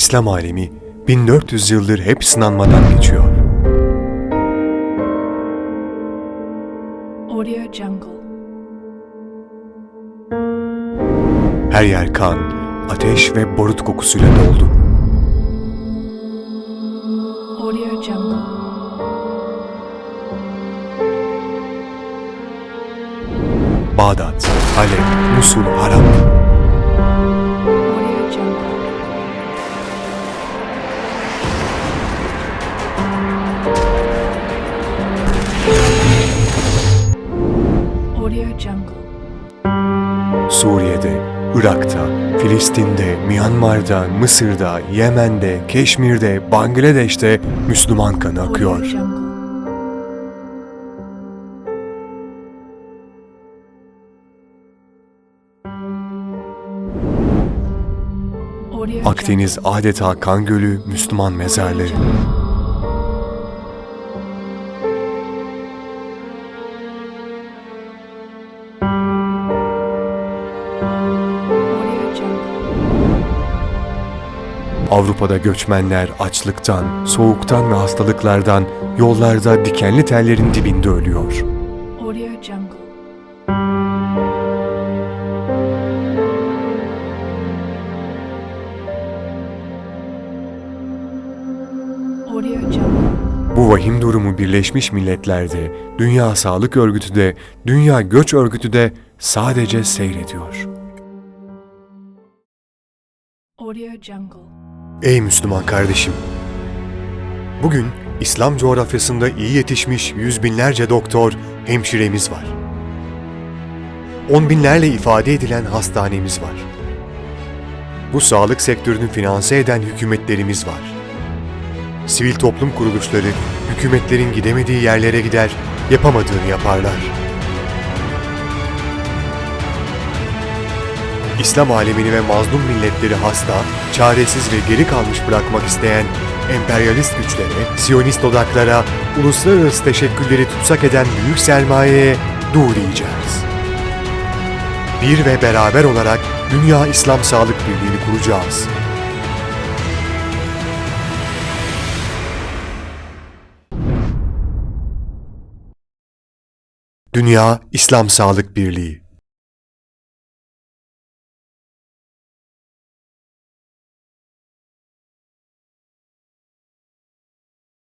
İslam alemi 1400 yıldır hep sınanmadan geçiyor. Audio Jungle. Her yer kan, ateş ve barut kokusuyla doldu. Audio Jungle. Bağdat, Halep, Musul, Harap. Audio Jungle. Suriye'de, Irak'ta, Filistin'de, Myanmar'da, Mısır'da, Yemen'de, Keşmir'de, Bangladeş'te Müslüman kanı akıyor. Akdeniz adeta kan gölü, Müslüman mezarları. Avrupa'da göçmenler açlıktan, soğuktan ve hastalıklardan yollarda dikenli tellerin dibinde ölüyor. Audio Jungle. Audio Jungle. Bu vahim durumu Birleşmiş Milletler'de, Dünya Sağlık Örgütü de, Dünya Göç Örgütü de sadece seyrediyor. Audio Jungle. Ey Müslüman kardeşim! Bugün İslam coğrafyasında iyi yetişmiş yüz binlerce doktor, hemşiremiz var. On binlerle ifade edilen hastanemiz var. Bu sağlık sektörünü finanse eden hükümetlerimiz var. Sivil toplum kuruluşları hükümetlerin gidemediği yerlere gider, yapamadığını yaparlar. İslam alemini ve mazlum milletleri hasta, çaresiz ve geri kalmış bırakmak isteyen emperyalist güçlere, siyonist odaklara, uluslararası teşekkülleri tutsak eden büyük sermayeye dur diyeceğiz. Bir ve beraber olarak Dünya İslam Sağlık Birliği'ni kuracağız. Dünya İslam Sağlık Birliği